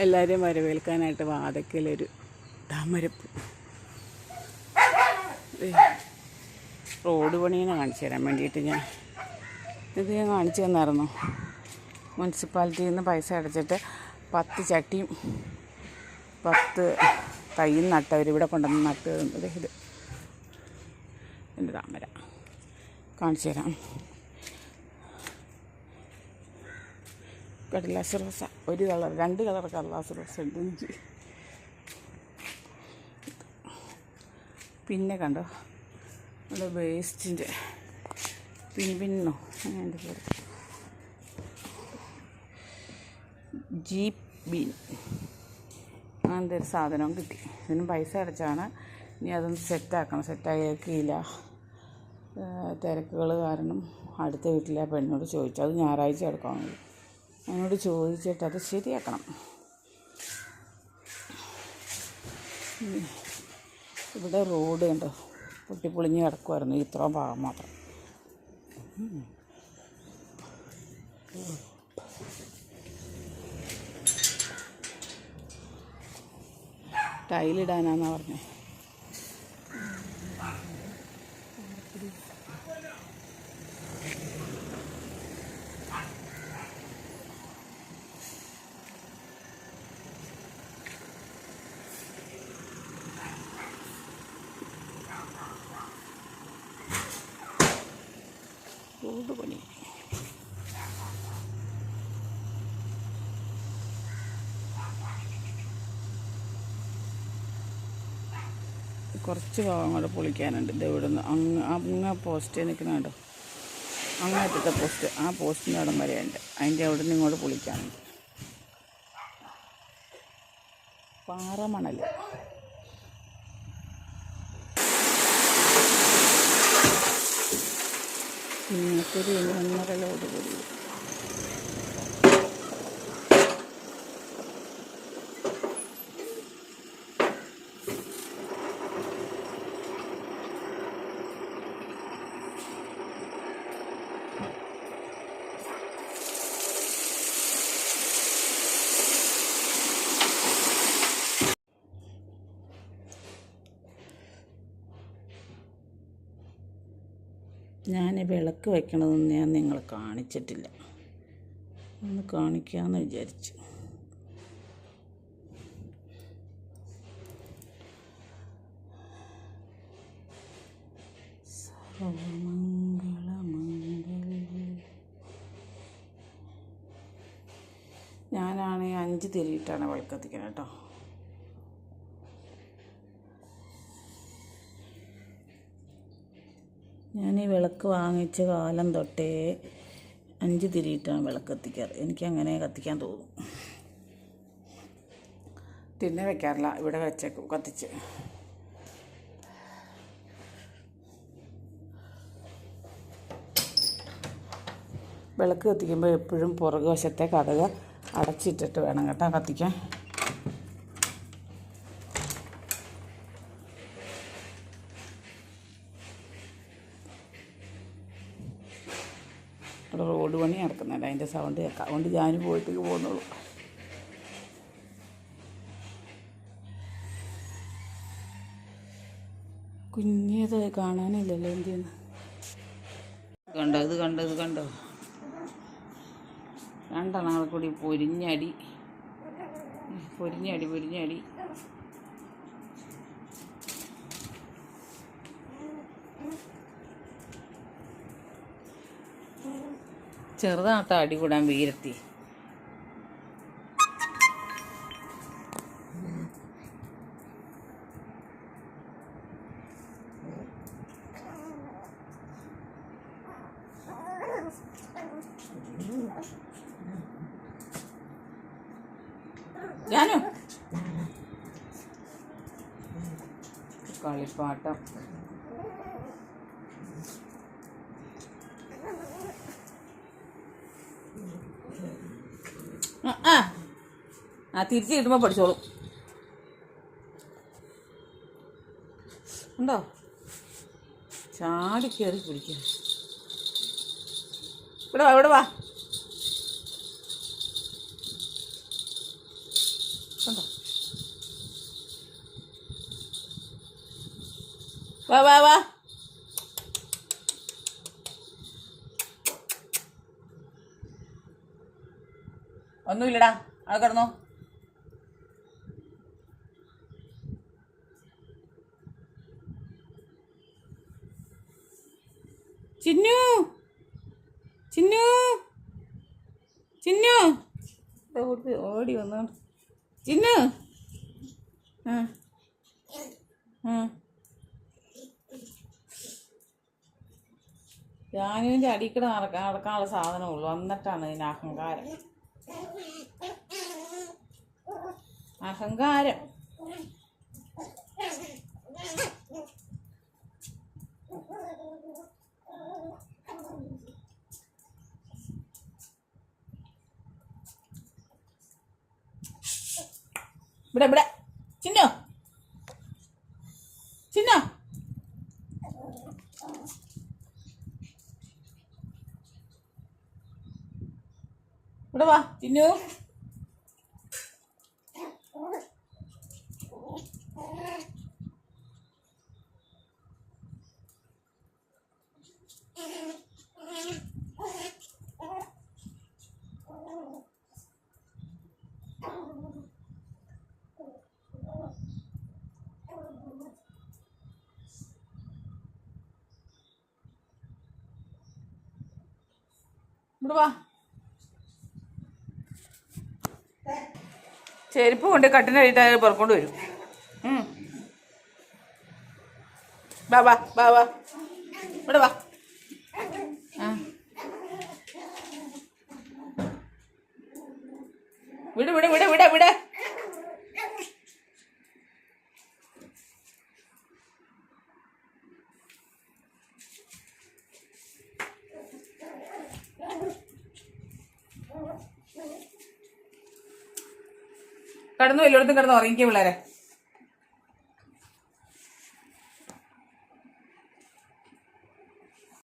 എല്ലാവരെയും വരവേൽക്കാനായിട്ട് വാതക്കലൊരു താമരപ്പ്. റോഡ് പണിയെ കാണിച്ചു തരാൻ വേണ്ടിയിട്ട് ഞാൻ. ഇത് ഞാൻ കാണിച്ചു തന്നായിരുന്നു. മുനിസിപ്പാലിറ്റിയിൽ നിന്ന് പൈസ അടച്ചിട്ട് പത്ത് ചട്ടിയും പത്ത് തൈയും നട്ടവർ ഇവിടെ കൊണ്ടുവന്ന് നട്ടത് ഇത്. എന്റെ താമര. കാണിച്ചു തരാം. കടലാസ് റോസ ഒരു കളർ രണ്ട് കളർ കടലാസ് റോസ ഉണ്ട് എനിക്ക്. പിന്നെ കണ്ടോ? നമ്മുടെ വേസ്റ്റിന്റെ പിൻ പിന്നോ? അങ്ങനെ എന്റെ പേര് ജീപ്പ് ബീൻ. അങ്ങനത്തെ ഒരു സാധനവും കിട്ടി. ഇതിന് പൈസ അടച്ചാണ്. ഇനി അതൊന്ന് സെറ്റാക്കണം. സെറ്റാക്കിയില്ല തിരക്കുകൾ കാരണം അടുത്ത വീട്ടിലെ പെണ്ണോട് ചോദിച്ചു. അത് ഞായറാഴ്ച എടുക്കാമെന്ന് അതിനോട് ചോദിച്ചിട്ട് അത് ശരിയാക്കണം. ഇവിടെ റോഡ് കണ്ടോ? പൊട്ടിപ്പൊളിഞ്ഞ് കിടക്കുമായിരുന്നു ഇത്ര ഭാഗം മാത്രം. ടൈലിടാനാന്നാ പറഞ്ഞേ റോഡ് പണി കുറച്ച് ഭാഗം കൂടെ പൊളിക്കാനുണ്ട്. ഇത് ഇവിടുന്ന് അങ്ങ് അങ്ങ് പോസ്റ്റ് നിൽക്കുന്ന കണ്ടോ? അങ്ങനത്തെ പോസ്റ്റ് ആ പോസ്റ്റിന്റെ അവിടം വരെയുണ്ട്. അതിന്റെ അവിടെ നിന്ന് ഇങ്ങോട്ട് പൊളിക്കാനുണ്ട്. പാറമണൽ ഇന്നത്തൊരു ഒന്നര ലോഡ് കൂടി. ഞാൻ വിളക്ക് വയ്ക്കണതെന്ന് ഞാൻ നിങ്ങളെ കാണിച്ചിട്ടില്ല. ഒന്ന് കാണിക്കാമെന്ന് വിചാരിച്ചു. ഞാനാണെങ്കിൽ അഞ്ച് തിരിയിട്ടാണ് വിളക്ക് കത്തിക്കുന്നത് കേട്ടോ ഞാൻ ഈ വിളക്ക് വാങ്ങിച്ച കാലം തൊട്ടേ അഞ്ച് തിരിയിട്ടാണ് വിളക്ക് കത്തിക്കാറ്. എനിക്ക് അങ്ങനെ കത്തിക്കാൻ തോന്നും. തിന്നെ വെക്കാറില്ല. ഇവിടെ വെച്ചേക്കും കത്തിച്ച്. വിളക്ക് കത്തിക്കുമ്പോൾ എപ്പോഴും പുറകുവശത്തെ വശത്തെ കഥക് അടച്ചിട്ടിട്ട് വേണം കേട്ടോ കത്തിക്കാൻ. ഇവിടെ റോഡ് പണി നടക്കുന്നുണ്ട് അതിന്റെ സൗണ്ട് കേൾക്കാം. അതുകൊണ്ട് ഞാൻ പോയിട്ടേക്ക് പോകുന്നുള്ളൂ. കുഞ്ഞത് കാണാനില്ലല്ലോ എന്തിന്ന് കണ്ടോ ഇത് കണ്ടോ ഇത് കണ്ടോ? രണ്ടെണ്ണങ്ങളെ കൂടി പൊരിഞ്ഞടി. പൊരിഞ്ഞടി പൊരിഞ്ഞടി. ചെറുതാട്ടോ അടി കൂടാൻ വീരത്തി ഞാനോ? കളിപ്പാട്ടം. ആ ആ. തിരിച്ച് കിട്ടുമ്പോൾ പഠിച്ചോളും. ഉണ്ടോ? ചാടി കയറി പിടിക്കാം ഇവിടെ വാ ഇവിടെ വാ. കണ്ടോ വാ വാ വാ. ഒന്നുമില്ലടാ അത് കിടന്നോ. ചിന്നു ചിന്നു ചിന്നു. ഓടി ഓടി വന്നു ചിന്നു. ആ ആ. ജാനുവിന്റെ അടിക്കട നടക്കാൻ നടക്കാനുള്ള സാധനമുള്ളൂ എന്നിട്ടാണ് ഇതിന് അഹങ്കാരം. അഹങ്കാരം. ഇവിടെ ഇവിടെ. ചിന്നോ? ചിന്നോ? ഇവിടെ വാ ചിന്നു. വാ. ചെരുപ്പ് കൊണ്ട് കട്ടിന് അടിയിട്ട് പുറക്കൊണ്ട് വരും. ബാബാ വാ വാ ഇവിടെ വാ. വിട് വിട് വിട് വിട് വിട്. കിടന്നു എല്ലായിടത്തും കിടന്ന് ഉറങ്ങിക്കേ പിള്ളേരെ?